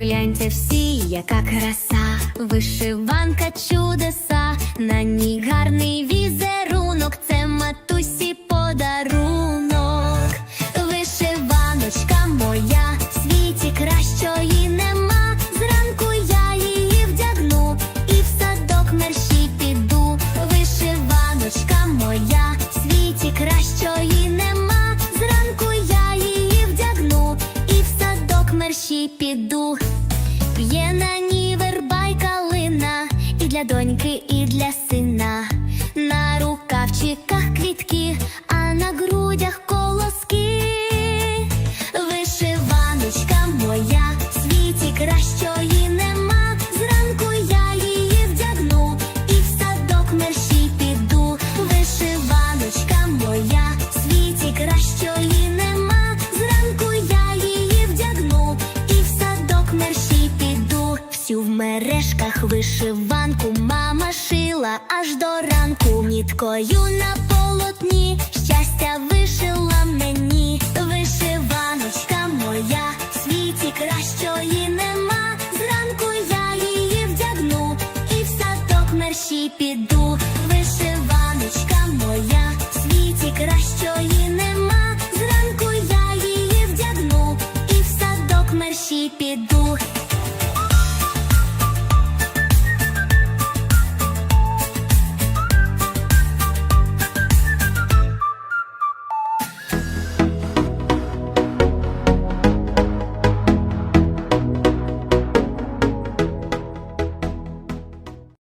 Гляньте всі, как роса, вишиванка чудеса. на ній П'є на ній верба й і для доньки, і для сина. ніжках вишиванку мама шила аж до ранку, ніткою на полотні щастя вишила мені, вишиваночка моя, в світі кращої нема. Зранку я її вдягну, і в садок мерщій піду. Вишиваночка моя, в світі кращої нема. Зранку я її вдягну, і в садок мерщій піду.